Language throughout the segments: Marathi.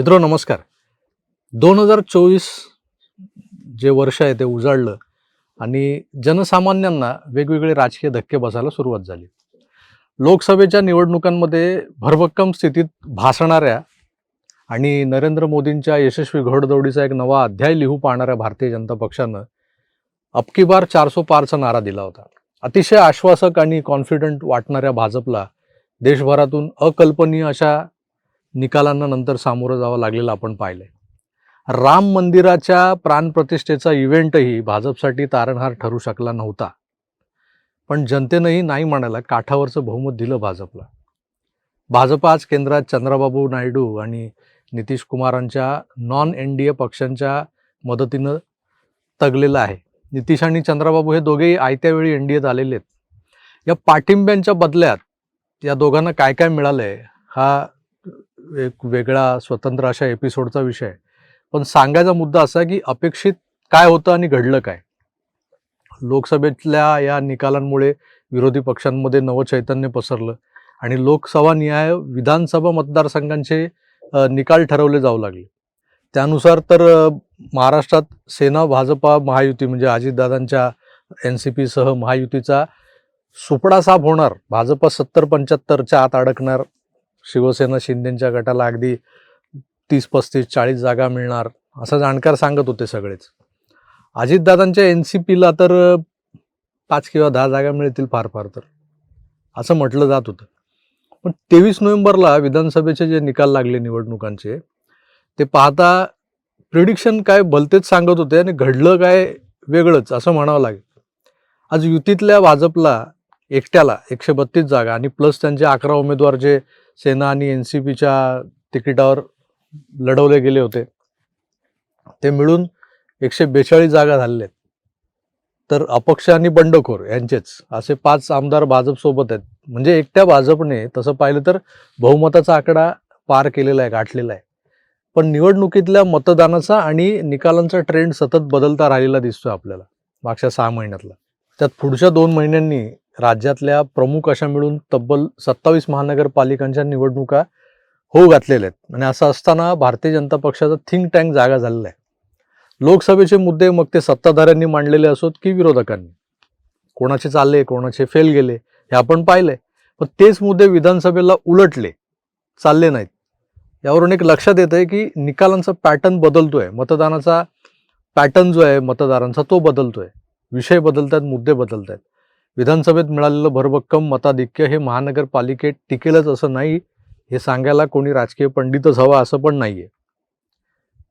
मित्र नमस्कार. दोन हजार चोवीस जे वर्ष आहे ते उजाडलं आणि जनसामान्यांना वेगवेगळे राजकीय धक्के बसायला सुरुवात झाली. लोकसभेच्या निवडणुकांमध्ये भरभक्कम स्थितीत भासणाऱ्या आणि नरेंद्र मोदींच्या यशस्वी घोडदौडीचा एक नवा अध्याय लिहू पाहणाऱ्या भारतीय जनता पक्षानं अबकी बार चारसो पारचा नारा दिला होता. अतिशय आश्वासक आणि कॉन्फिडंट वाटणाऱ्या भाजपला देशभरातून अकल्पनीय अशा निकालांना नंतर सामोरं जावं लागलेलं आपण पाहिलंय. राम मंदिराच्या प्राणप्रतिष्ठेचा इव्हेंटही भाजपसाठी तारणहार ठरू शकला नव्हता. पण जनतेनंही नाही म्हणायला काठावरचं बहुमत दिलं भाजपला. भाजप आज केंद्रात चंद्राबाबू नायडू आणि नितीश कुमारांच्या नॉन एन डी ए पक्षांच्या मदतीनं तगलेलं आहे. नितीश आणि चंद्राबाबू हे दोघेही आयत्या वेळी एन डी एत आलेले आहेत. या पाठिंब्यांच्या बदल्यात या दोघांना काय काय मिळालं आहे हा एक वेगळा स्वतंत्र अशा एपिसोडचा विषय. आहे पण सांगायचा मुद्दा असा की अपेक्षित काय होतं आणि घडलं काय? लोकसभेतल्या या निकालांमुळे विरोधी पक्षांमध्ये नवं चैतन्य पसरलं आणि लोकसभा न्याय विधानसभा मतदारसंघांचे निकाल ठरवले जाऊ लागले. त्यानुसार तर महाराष्ट्रात सेना भाजपा महायुती म्हणजे अजितदादांच्या एन सी पीसह महायुतीचा सुपडा साफ होणार. भाजप सत्तर पंच्याहत्तरच्या आत अडकणार. शिवसेना शिंदेच्या गटाला अगदी तीस पस्तीस चाळीस जागा मिळणार असं जाणकार सांगत होते सगळेच. अजितदादांच्या एन सी पीला तर पाच किंवा दहा जागा मिळतील फार फार तर. असं म्हटलं जात होतं. पण तेवीस नोव्हेंबरला विधानसभेचे जे निकाल लागले निवडणुकांचे ते पाहता प्रिडिक्शन काय भलतेच सांगत होते आणि घडलं काय वेगळंच असं म्हणावं लागेल. आज युतीतल्या भाजपला एकट्याला एकशे बत्तीस जागा आणि प्लस त्यांचे अकरा उमेदवार जे सेना आणि एन सी पीच्या तिकिटावर लढवले गेले होते. ते मिळून एकशे बेचाळीस जागा झालेल्या आहेत. तर अपक्ष आणि बंडखोर यांचेच असे पाच आमदार भाजपसोबत आहेत. म्हणजे एकट्या भाजपने तसं पाहिलं तर बहुमताचा आकडा पार केलेला आहे गाठलेला आहे. पण निवडणुकीतल्या मतदानाचा आणि निकालांचा ट्रेंड सतत बदलता राहिलेला दिसतोय आपल्याला मागच्या सहा महिन्यातला. त्यात पुढच्या दोन महिन्यांनी राज्यातल्या प्रमुख अशा मिळून तब्बल सत्तावीस महानगरपालिकांच्या निवडणुका होऊ घातलेल्या आहेत. आणि असं असताना भारतीय जनता पक्षाचा थिंक टँक जागा झालेला आहे. लोकसभेचे मुद्दे मग ते सत्ताधाऱ्यांनी मांडलेले असोत की विरोधकांनी? कोणाचे चालले कोणाचे फेल गेले हे आपण पाहिलंय. पण तेच मुद्दे विधानसभेला उलटले चालले नाहीत. यावरून एक लक्षात येतं आहे की निकालांचा पॅटर्न बदलतोय. मतदानाचा पॅटर्न जो आहे मतदारांचा तो बदलतोय. विषय बदलत आहेत मुद्दे बदलत आहेत विधानसभेत मिळालेलं भरभक्कम मताधिक्य हे महानगरपालिकेत टिकेलच असं नाही हे सांगायला कोणी राजकीय पंडितच हवा असं पण नाहीये.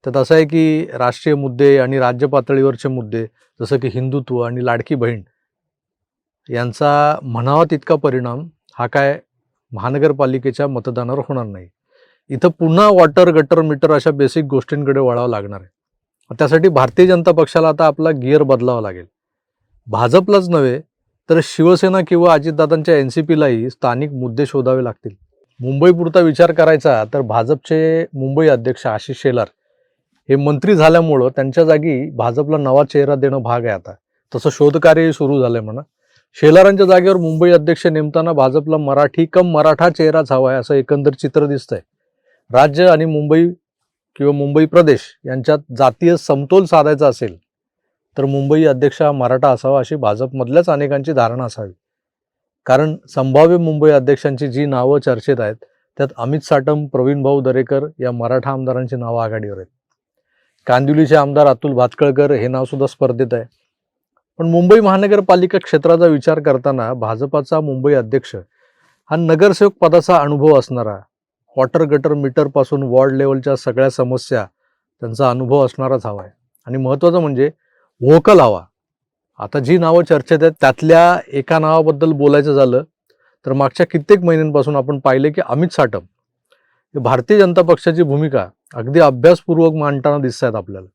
त्यात असं आहे की राष्ट्रीय मुद्दे आणि राज्य पातळीवरचे मुद्दे जसं की हिंदुत्व आणि लाडकी बहीण यांचा म्हणावा तितका परिणाम हा काय महानगरपालिकेच्या मतदानावर होणार नाही. इथं पुन्हा वॉटर गटर मीटर अशा बेसिक गोष्टींकडे वळावं लागणार आहे. त्यासाठी भारतीय जनता पक्षाला आता आपला गिअर बदलावा लागेल. भाजपलाच नव्हे तर शिवसेना किंवा अजितदादांच्या एन सी पीलाही स्थानिक मुद्दे शोधावे लागतील. मुंबईपुरता विचार करायचा तर भाजपचे मुंबई अध्यक्ष आशिष शेलार हे मंत्री झाल्यामुळं त्यांच्या जागी भाजपला नवा चेहरा देणं भाग आहे आता. तसं शोधकार्यही सुरू झालंय म्हणा. शेलारांच्या जागेवर मुंबई अध्यक्ष नेमताना भाजपला मराठी कम मराठा चेहराच हवा आहे असं एकंदर चित्र दिसतंय. राज्य आणि मुंबई किंवा मुंबई प्रदेश यांच्यात जातीय समतोल साधायचा असेल तर मुंबई अध्यक्ष हा मराठा असावा अशी भाजपमधल्याच अनेकांची धारणा असावी. कारण संभाव्य मुंबई अध्यक्षांची जी नावं चर्चेत आहेत त्यात अमित साटम प्रवीण भाऊ दरेकर या मराठा आमदारांची नावं आघाडीवर आहेत. कांदिवलीचे आमदार अतुल भातकळकर हे नावसुद्धा स्पर्धेत आहे. पण मुंबई महानगरपालिका क्षेत्राचा विचार करताना भाजपाचा मुंबई अध्यक्ष हा नगरसेवक पदाचा अनुभव असणारा वॉटर गटर मीटरपासून वॉर्ड लेवलच्या सगळ्या समस्या त्यांचा अनुभव असणाराच हवा आहे. आणि महत्त्वाचं म्हणजे व्होकल लावा. आता जी नावं चर्चेत आहेत त्यातल्या एका नावाबद्दल बोलायचं झालं तर मागच्या कित्येक महिन्यांपासून आपण पाहिले की अमित साटम भारतीय जनता पक्षाची भूमिका अगदी अभ्यासपूर्वक मांडताना दिसत आहेत आपल्याला.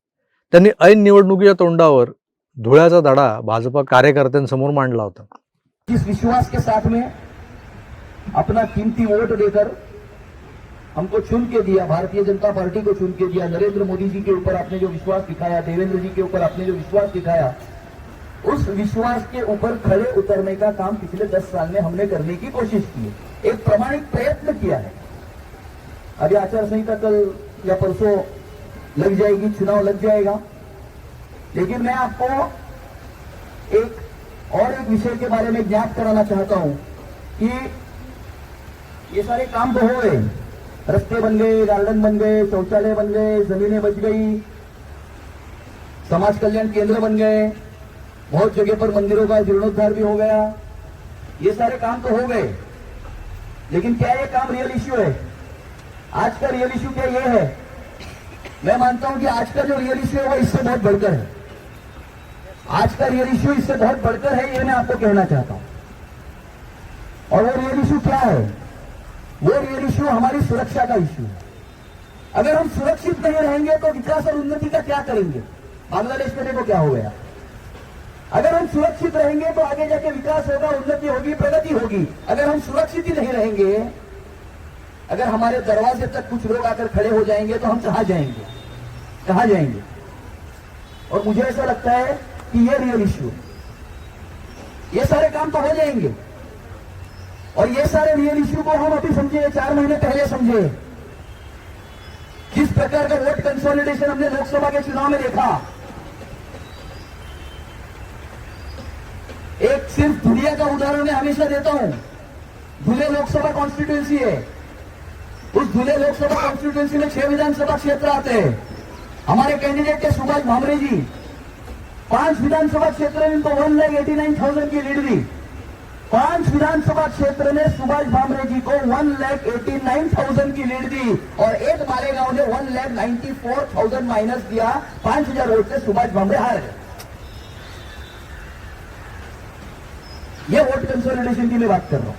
त्यांनी ऐन निवडणुकीच्या तोंडावर धुळ्याचा धडा भाजपा कार्यकर्त्यांसमोर मांडला होता. विश्वास के साथ में अपना कीमती वोट देकर हमको चुन के दिया, भारतीय जनता पार्टी को चुन के दिया, नरेंद्र मोदी जी के ऊपर आपने जो विश्वास दिखाया, देवेंद्र जी के ऊपर आपने जो विश्वास दिखाया, उस विश्वास के ऊपर खड़े उतरने का काम पिछले दस साल में हमने करने की कोशिश की। है एक प्रमाणिक प्रयत्न किया है। अभी आचार संहिता कल या परसों लग जाएगी, चुनाव लग जाएगा। लेकिन मैं आपको एक और एक विषय के बारे में ज्ञात कराना चाहता हूँ कि ये सारे काम तो हो गए रस्ते बन गए, गार्डन बन गए, शौचालय बन गए, जमीनें बच गई। समाज कल्याण केंद्र बन गए। बहुत जगह पर मंदिरों का जीर्णोद्धार भी हो गया। ये सारे काम तो हो गए। लेकिन क्या ये काम रियल इश्यू है? आज का रियल इश्यू क्या ये है? मैं मानता हूँ कि आज का जो रियल इश्यू है, वो इससे बहुत बढ़कर है। आज का रियल इश्यू इससे बहुत बढ़कर है, ये मैं आपको कहना चाहता हूँ। और वो रियल इश्यू क्या है? वो रियल इश्यू हमारी सुरक्षा का इश्यू है। अगर हम सुरक्षित नहीं रहेंगे तो विकास और उन्नति का क्या करेंगे? बांग्लादेश में देखो क्या हो गया। अगर हम सुरक्षित रहेंगे तो आगे जाके विकास होगा, उन्नति होगी, प्रगति होगी। अगर हम सुरक्षित ही नहीं रहेंगे, अगर हमारे दरवाजे तक कुछ लोग आकर खड़े हो जाएँगे तो हम कहा जाएँगे? कहा जाएँगे? और मुझे ऐसा लगता है कि ये रियल इश्यू ये सारे काम तो हो जाएँगे। और ये सारे रियल इश्यू को हम अभी समझे चार महीने पहले समझे। किस प्रकार का वोट कंसोलिडेशन हमने लोकसभा के चुनाव में देखा? एक सिर्फ़ दुनिया का उदाहरण मैं हमेशा देता हूँ। धुले लोकसभा कॉन्स्टिट्यूंसी है। उस धुले लोकसभा कॉन्स्टिट्यूंसी में छह विधानसभा क्षेत्र आते हैं। हमारे कैंडिडेट थे सुभाष भामरे जी। पाँच विधानसभा क्षेत्र में इनको one lakh eighty nine thousand की लीड दी। पांच विधानसभा क्षेत्र में सुभाष भामरे जी को one lakh eighty nine thousand की लीड दी और एक मालेगांव ने one lakh ninety four thousand minus दिया। पांच हजार वोट से सुभाष भामरे हार गए। ये वोट कंसोलिडेशन की मैं बात कर रहा हूं।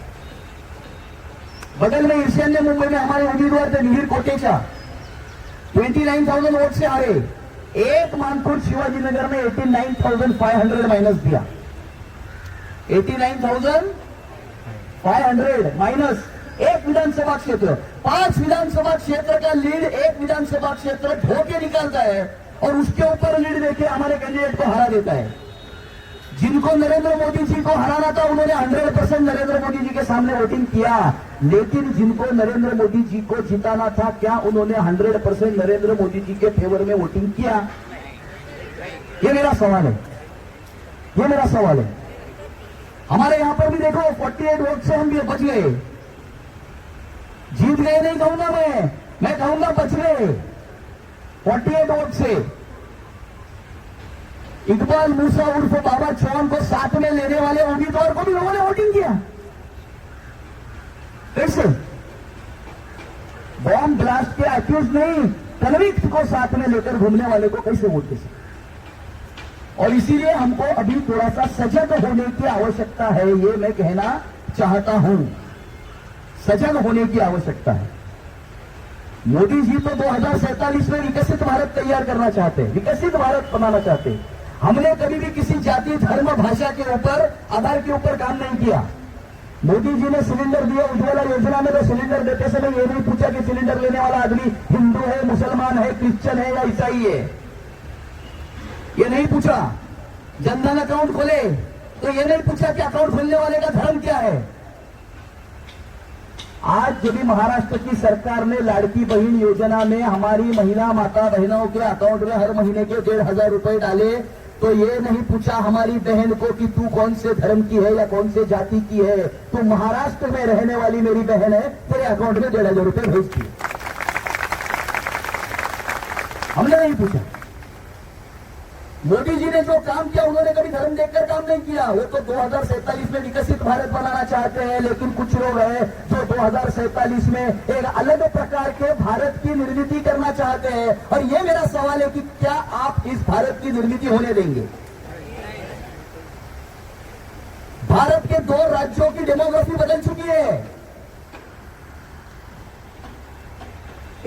बगल में ईर्ष्यान्य मुंबई में हमारे उम्मीदवार थे Mihir Kotecha. Twenty nine thousand vote से हारे। एक मानपुर शिवाजी नगर में eighty nine thousand five hundred minus दिया। Eighty nine thousand five hundred minus एक विधानसभा क्षेत्र। पाँच विधानसभा क्षेत्र का लीड एक विधानसभा क्षेत्र धोके निकालता है और उसके ऊपर लीड देके हमारे कैंडिडेट को हरा देता है। जिनको नरेंद्र मोदी जी को हराना था, उन्होंने 100 परसेंट नरेंद्र मोदी जी के सामने वोटिंग किया। लेकिन जिनको नरेंद्र मोदी जी को जिताना था, क्या उन्होंने 100 परसेंट नरेंद्र मोदी जी के फेवर में वोटिंग किया? ये मेरा सवाल है। ये मेरा सवाल है। हमारे यहाँ पर भी देखो 48 वोट से हम भी बच गए। जीत गए नहीं, कहूँगा मैं। मैं कहूँगा बच गए। 48 वोट से। इकबाल मूसा उर्फ़ बाबा चौहान को साथ में लेने वाले उम्मीदवार को भी लोगों ने वोटिंग किया। कैसे बॉम्ब ब्लास्ट के अक्यूज नहीं कन्विक्ट को साथ में लेकर घूमने वाले को कैसे वोट दे सकते? और इसीलिए हमको अभी थोड़ा सा सजग होने की आवश्यकता है, ये मैं कहना चाहता हूँ। सजग होने की आवश्यकता है। मोदी जी तो दो में विकसित भारत तैयार करना चाहते हैं, विकसित भारत बनाना चाहते हैं। हमने कभी भी किसी जाति, धर्म, भाषा के ऊपर, आधार के ऊपर काम नहीं किया। मोदी जी ने सिलेंडर दिया, उज्ज्वला योजना में तो सिलेंडर देते समय ये नहीं पूछा कि सिलेंडर लेने वाला आदमी हिंदू है, मुसलमान है, क्रिश्चियन है या ईसाई है। ये नहीं पूछा। जनधन अकाउंट खोले तो ये नहीं पूछा कि अकाउंट खोलने वाले का धर्म क्या है। आज जब भी महाराष्ट्र की सरकार ने लाड़की बहन योजना में हमारी महिला माता बहनों के अकाउंट में हर महीने के डेढ़ हज़ार रुपए डाले तो ये नहीं पूछा हमारी बहन को कि तू कौन से धर्म की है या कौन से जाति की है। तू महाराष्ट्र में रहने वाली मेरी बहन है, तेरे अकाउंट में डेढ़ हज़ार रुपए भेज दिए। हमने नहीं पूछा। मोदी जी ने जो काम किया, उन्होंने कभी धर्म देखकर काम नहीं किया। वो तो दो में विकसित भारत बनाना चाहते हैं, लेकिन कुछ लोग हैं जो दो में एक अलग प्रकार के भारत की निर्मित करना चाहते हैं। और ये मेरा सवाल है कि क्या आप इस भारत की निर्मित होने देंगे? भारत के दो राज्यों की डेमोग्राफी बदल चुकी है।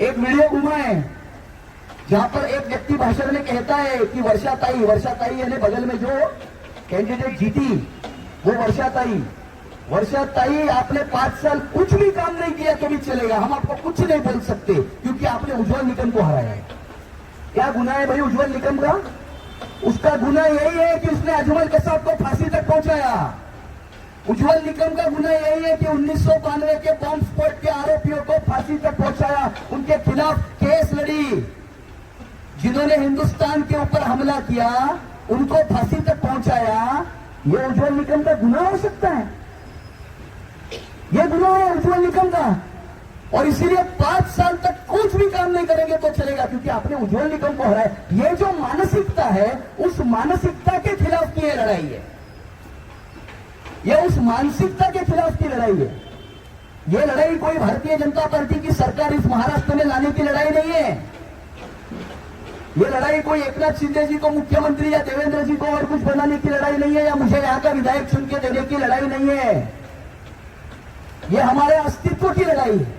एक वीडियो घुमा है। जहाँ पर एक व्यक्ति भाषण में कहता है कि वर्षाताई वर्षाताई यानी बगल में जो कैंडिडेट जीती, वो वर्षाताई वर्षाताई आपने पाँच साल कुछ भी काम नहीं किया तो भी चलेगा। हम आपको कुछ नहीं बोल सकते, क्योंकि आपने उज्जवल निकम को हराया है। क्या गुना है भाई उज्जवल निकम का? उसका गुना यही है कि उसने अजमल के साथ को फांसी तक पहुँचाया। उज्जवल निकम का गुना यही है कि उन्नीस के बॉम्ब स्फोट के आरोपियों को फांसी तक पहुँचाया। उनके खिलाफ केस लड़ी। जिन्होंने हिंदुस्तान के ऊपर हमला किया, उनको फांसी तक पहुँचाया, ये उज्जवल निकम का गुना हो सकता है। ये गुना है उज्जवल निकम का। और इसीलिए पाँच साल तक कुछ भी काम नहीं करेंगे तो चलेगा, क्योंकि आपने उज्जवल निकम को हराया। ये जो मानसिकता है, उस मानसिकता के खिलाफ की ये लड़ाई है। यह उस मानसिकता के खिलाफ की लड़ाई है। यह लड़ाई कोई भारतीय जनता पार्टी की सरकार इस महाराष्ट्र में लाने की लड़ाई नहीं है। ये लड़ाई कोई एक नाथ शिंदे जी को मुख्यमंत्री या देवेंद्र जी को और कुछ बनाने की लड़ाई नहीं है, या मुझे यहाँ का विधायक चुन के देने की लड़ाई नहीं है? ये हमारे अस्तित्व की लड़ाई है।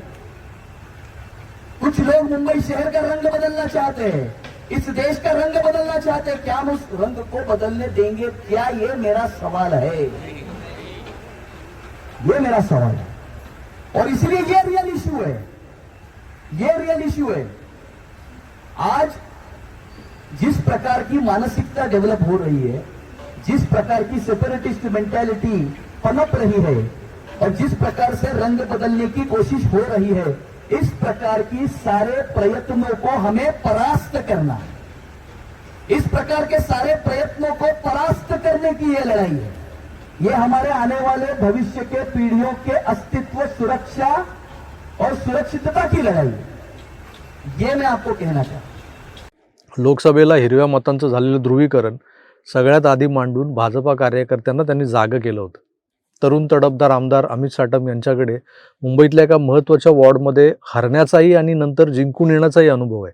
कुछ लोग मुंबई शहर का रंग बदलना चाहते हैं, इस देश का रंग बदलना चाहते हैं। क्या हम उस रंग को बदलने देंगे? क्या ये मेरा सवाल है? ये मेरा सवाल है। और इसलिए ये रियल इश्यू है। ये रियल इश्यू है। आज जिस प्रकार की मानसिकता डेवलप हो रही है, जिस प्रकार की सेपरेटिस्ट मेंटेलिटी पनप रही है, और जिस प्रकार से रंग बदलने की कोशिश हो रही है, इस प्रकार की सारे प्रयत्नों को हमें परास्त करना है। इस प्रकार के सारे प्रयत्नों को परास्त करने की यह लड़ाई है। ये हमारे आने वाले भविष्य के पीढ़ियों के अस्तित्व, सुरक्षा और सुरक्षितता की लड़ाई है। ये मैं आपको कहना चाहता लोकसभेला हिरव्या मतांचं झालेलं ध्रुवीकरण सगळ्यात आधी मांडून भाजपा कार्यकर्त्यांना त्यांनी जागं केलं होतं. तरुण तडफदार आमदार अमित साटम यांच्याकडे मुंबईतल्या एका महत्त्वाच्या वॉर्डमध्ये हरण्याचाही आणि नंतर जिंकून येण्याचाही अनुभव आहे.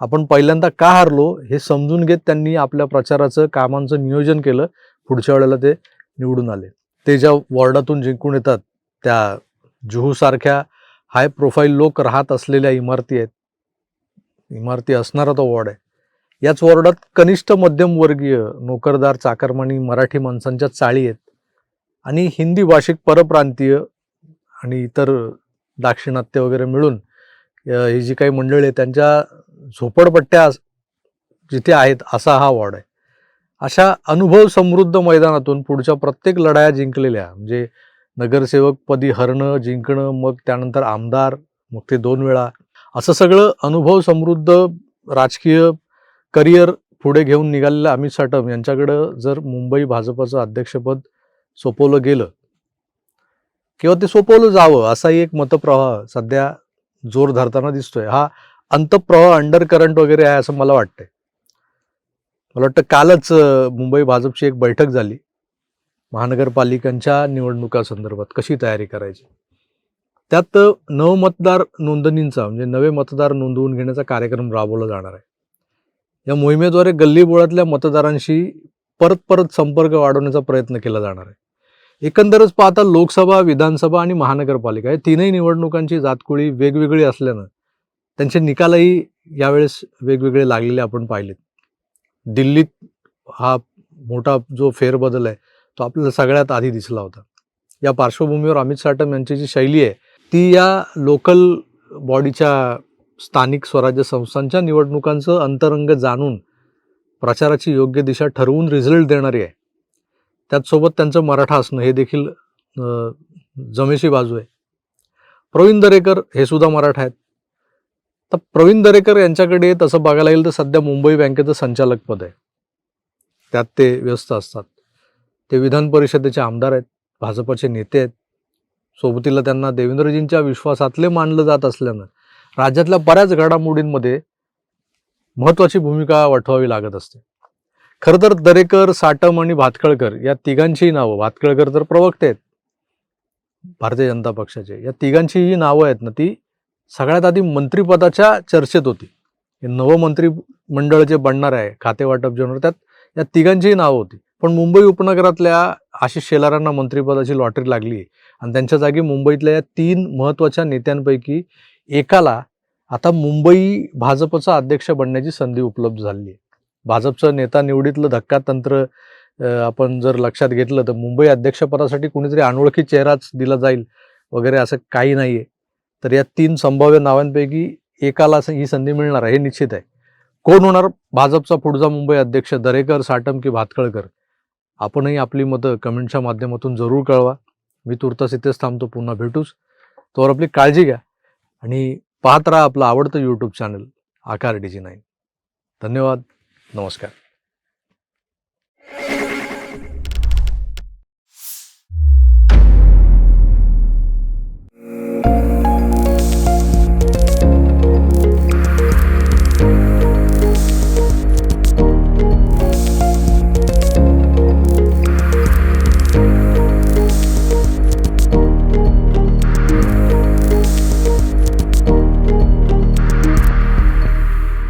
आपण पहिल्यांदा का हारलो हे समजून घेत त्यांनी आपल्या प्रचाराचं कामांचं नियोजन केलं. पुढच्या वेळेला ते निवडून आले. ते ज्या वॉर्डातून जिंकून येतात त्या जुहूसारख्या हाय प्रोफाईल लोक राहत असलेल्या इमारती आहेत. इमारती असणारा तो वॉर्ड आहे. याच वॉर्डात कनिष्ठ मध्यमवर्गीय नोकरदार चाकरमानी मराठी माणसांच्या चाळी आहेत. आणि हिंदी भाषिक परप्रांतीय आणि इतर दाक्षिणात्य वगैरे मिळून ही जी काही मंडळी आहे त्यांच्या झोपडपट्ट्या जिथे आहेत असा हा वॉर्ड आहे. अशा अनुभव समृद्ध मैदानातून पुढच्या प्रत्येक लढाया जिंकलेल्या म्हणजे नगरसेवकपदी हरणं जिंकणं मग त्यानंतर आमदार मग ते दोन वेळा असं सगळं अनुभव समृद्ध राजकीय करिअर पुढे घेऊन निघालेल्या अमित साटम यांच्याकडं जर मुंबई भाजपाचं अध्यक्षपद सोपवलं गेलं किंवा ते सोपवलं जावं असाही एक मतप्रवाह सध्या जोर धरताना दिसतोय. हा अंतप्रवाह अंडर करंट वगैरे आहे असं मला वाटतंय. मला वाटतं कालच मुंबई भाजपची एक बैठक झाली महानगरपालिकांच्या निवडणुका संदर्भात कशी तयारी करायची? त्यात नवमतदार नोंदणींचा म्हणजे नवे मतदार नोंदवून घेण्याचा कार्यक्रम राबवला जाणार आहे. या मोहिमेद्वारे गल्लीबोळातल्या मतदारांशी परत परत संपर्क वाढवण्याचा प्रयत्न केला जाणार आहे. एकंदरच पाहता लोकसभा विधानसभा आणि महानगरपालिका या तीनही निवडणुकांची जातकुळी वेगवेगळी असल्यानं त्यांचे निकालही यावेळेस वेगवेगळे लागलेले आपण पाहिलेत. दिल्लीत हा मोठा जो फेरबदल आहे तो आपल्याला सगळ्यात आधी दिसला होता. या पार्श्वभूमीवर अमित साटम यांची जी शैली आहे ती या लोकल बॉडीच्या स्थानिक स्वराज्य संस्थांच्या निवडणुकांचं अंतरंग जाणून प्रचाराची योग्य दिशा ठरवून रिझल्ट देणारी आहे. त्याचसोबत त्यांचं मराठा असणं हे देखील जमेशी बाजू आहे. प्रवीण दरेकर हे सुद्धा मराठा आहेत. तर प्रवीण दरेकर यांच्याकडे तसं बघायला येईल तर सध्या मुंबई बँकेचं संचालक पद आहे. त्यात ते व्यस्त असतात. ते विधान परिषदेचे आमदार आहेत भाजपचे नेते आहेत. सोबतीला त्यांना देवेंद्रजींच्या विश्वासातले मानलं जात असल्यानं राज्यातल्या बऱ्याच घडामोडींमध्ये महत्वाची भूमिका वठवावी लागत असते. खरं तर दरेकर साटम आणि भातखळकर या तिघांचीही नावं भातखळकर तर प्रवक्ते आहेत. भारतीय जनता पक्षाचे. या तिघांचीही नावं आहेत ना ती सगळ्यात आधी मंत्रिपदाच्या चर्चेत होती. हे नवं मंत्री मंडळ जे बनणार आहे खाते वाटप जे होणार त्यात या तिघांचीही नावं होती. पण मुंबई उपनगरातल्या आशिष शेलारांना मंत्रिपदाची लॉटरी लागली आणि त्यांच्या जागी मुंबईतल्या या तीन महत्त्वाच्या नेत्यांपैकी एकाला आता मुंबई भाजपचा अध्यक्ष बनण्याची संधी उपलब्ध झाली आहे. भाजपचं नेता निवडीतलं धक्का तंत्र आपण जर लक्षात घेतलं तर मुंबई अध्यक्षपदासाठी कुणीतरी अनोळखी चेहराच दिला जाईल वगैरे असं काही नाही आहे तर या तीन संभाव्य नावांपैकी एकाला असं ही संधी मिळणार आहे हे निश्चित आहे. कोण होणार? भाजपचा पुढचा मुंबई अध्यक्ष दरेकर साटम की भातखळकर? आपणही आपली मतं कमेंटच्या माध्यमातून जरूर कळवा. मी तुर्तास इथेच थांबतो. पुन्हा भेटूच. तोवर आपली काळजी घ्या. आणि पाहत राहा आपलं आवडतं YouTube channel Aakar D G nine धन्यवाद. नमस्कार.